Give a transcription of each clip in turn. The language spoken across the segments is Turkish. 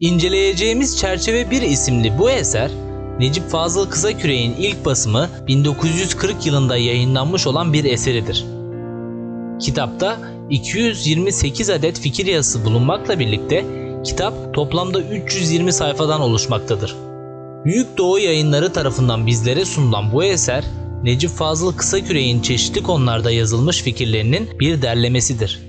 İnceleyeceğimiz Çerçeve 1 isimli bu eser, Necip Fazıl Kısaküre'nin ilk basımı 1940 yılında yayınlanmış olan bir eseridir. Kitapta 228 adet fikir yazısı bulunmakla birlikte kitap toplamda 320 sayfadan oluşmaktadır. Büyük Doğu Yayınları tarafından bizlere sunulan bu eser, Necip Fazıl Kısaküre'nin çeşitli konularda yazılmış fikirlerinin bir derlemesidir.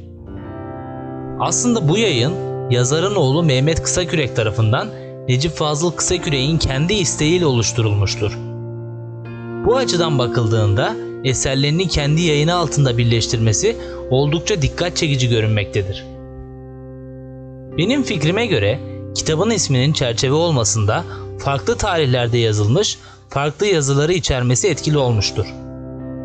Aslında bu yayın yazarın oğlu Mehmet Kısakürek tarafından Necip Fazıl Kısakürek'in kendi isteğiyle oluşturulmuştur. Bu açıdan bakıldığında eserlerini kendi yayını altında birleştirmesi oldukça dikkat çekici görünmektedir. Benim fikrime göre kitabın isminin çerçeve olmasında farklı tarihlerde yazılmış, farklı yazıları içermesi etkili olmuştur.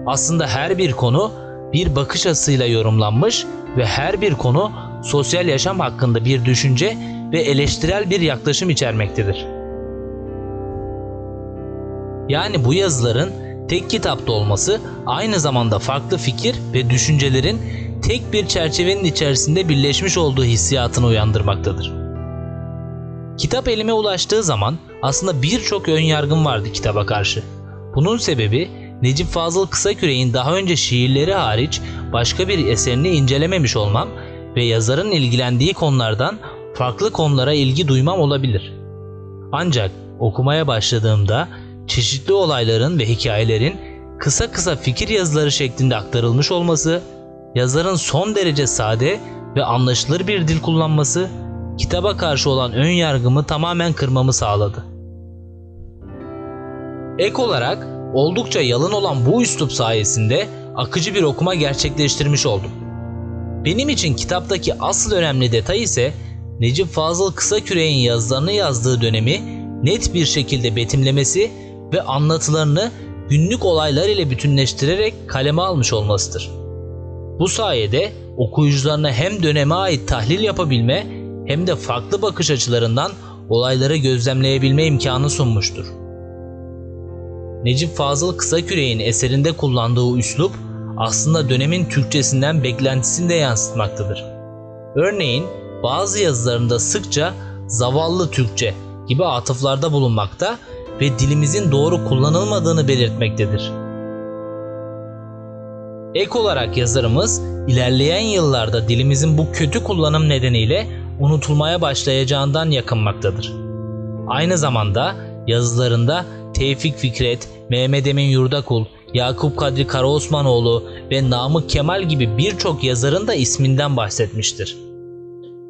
Aslında her bir konu bir bakış açısıyla yorumlanmış ve her bir konu sosyal yaşam hakkında bir düşünce ve eleştirel bir yaklaşım içermektedir. Yani bu yazıların tek kitapta olması aynı zamanda farklı fikir ve düşüncelerin tek bir çerçevenin içerisinde birleşmiş olduğu hissiyatını uyandırmaktadır. Kitap elime ulaştığı zaman aslında birçok ön yargım vardı kitaba karşı. Bunun sebebi Necip Fazıl Kısakürek'in daha önce şiirleri hariç başka bir eserini incelememiş olmam ve yazarın ilgilendiği konulardan farklı konulara ilgi duymam olabilir. Ancak okumaya başladığımda çeşitli olayların ve hikayelerin kısa kısa fikir yazıları şeklinde aktarılmış olması, yazarın son derece sade ve anlaşılır bir dil kullanması kitaba karşı olan ön yargımı tamamen kırmamı sağladı. Ek olarak oldukça yalın olan bu üslup sayesinde akıcı bir okuma gerçekleştirmiş oldum. Benim için kitaptaki asıl önemli detay ise Necip Fazıl Kısakürek'in yazılarını yazdığı dönemi net bir şekilde betimlemesi ve anlatılarını günlük olaylar ile bütünleştirerek kaleme almış olmasıdır. Bu sayede okuyucularına hem döneme ait tahlil yapabilme hem de farklı bakış açılarından olayları gözlemleyebilme imkanı sunmuştur. Necip Fazıl Kısakürek'in eserinde kullandığı üslup aslında dönemin Türkçesinden beklentisini de yansıtmaktadır. Örneğin bazı yazılarında sıkça zavallı Türkçe gibi atıflarda bulunmakta ve dilimizin doğru kullanılmadığını belirtmektedir. Ek olarak yazarımız ilerleyen yıllarda dilimizin bu kötü kullanım nedeniyle unutulmaya başlayacağından yakınmaktadır. Aynı zamanda yazılarında Tevfik Fikret, Mehmet Emin Yurdakul, Yakup Kadri Karaosmanoğlu ve Namık Kemal gibi birçok yazarın da isminden bahsetmiştir.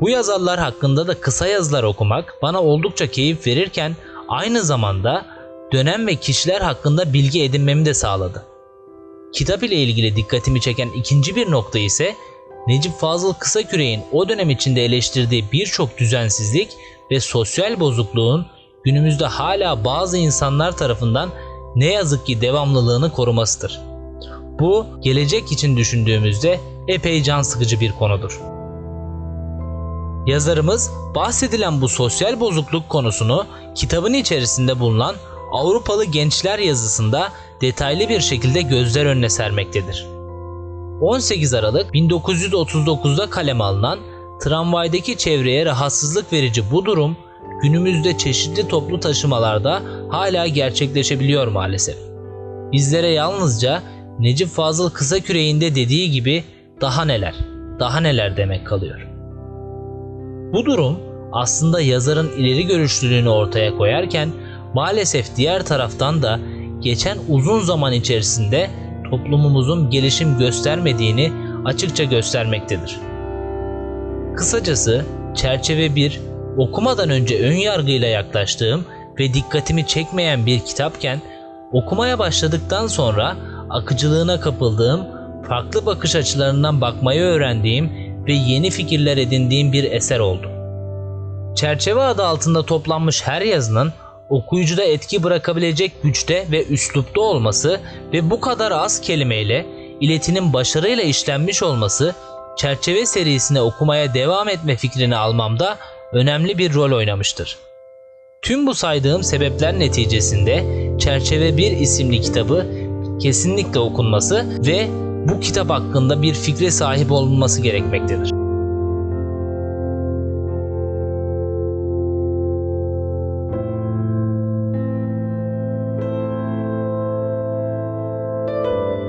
Bu yazarlar hakkında da kısa yazılar okumak bana oldukça keyif verirken aynı zamanda dönem ve kişiler hakkında bilgi edinmemi de sağladı. Kitap ile ilgili dikkatimi çeken ikinci bir nokta ise Necip Fazıl Kısakürek'in o dönem içinde eleştirdiği birçok düzensizlik ve sosyal bozukluğun günümüzde hala bazı insanlar tarafından ne yazık ki devamlılığını korumasıdır. Bu gelecek için düşündüğümüzde epey can sıkıcı bir konudur. Yazarımız bahsedilen bu sosyal bozukluk konusunu kitabın içerisinde bulunan Avrupalı gençler yazısında detaylı bir şekilde gözler önüne sermektedir. 18 Aralık 1939'da kaleme alınan tramvaydaki çevreye rahatsızlık verici bu durum günümüzde çeşitli toplu taşımalarda hala gerçekleşebiliyor maalesef. Bizlere yalnızca Necip Fazıl Kısakürek'inde dediği gibi daha neler, daha neler demek kalıyor. Bu durum aslında yazarın ileri görüşlülüğünü ortaya koyarken maalesef diğer taraftan da geçen uzun zaman içerisinde toplumumuzun gelişim göstermediğini açıkça göstermektedir. Kısacası çerçeve 1 okumadan önce ön yargıyla yaklaştığım ve dikkatimi çekmeyen bir kitapken okumaya başladıktan sonra akıcılığına kapıldığım, farklı bakış açılarından bakmayı öğrendiğim ve yeni fikirler edindiğim bir eser oldu. Çerçeve adı altında toplanmış her yazının okuyucuda etki bırakabilecek güçte ve üslupta olması ve bu kadar az kelimeyle iletinin başarıyla işlenmiş olması çerçeve serisine okumaya devam etme fikrini almamda önemli bir rol oynamıştır. Tüm bu saydığım sebepler neticesinde Çerçeve 1 isimli kitabı kesinlikle okunması ve bu kitap hakkında bir fikre sahip olunması gerekmektedir.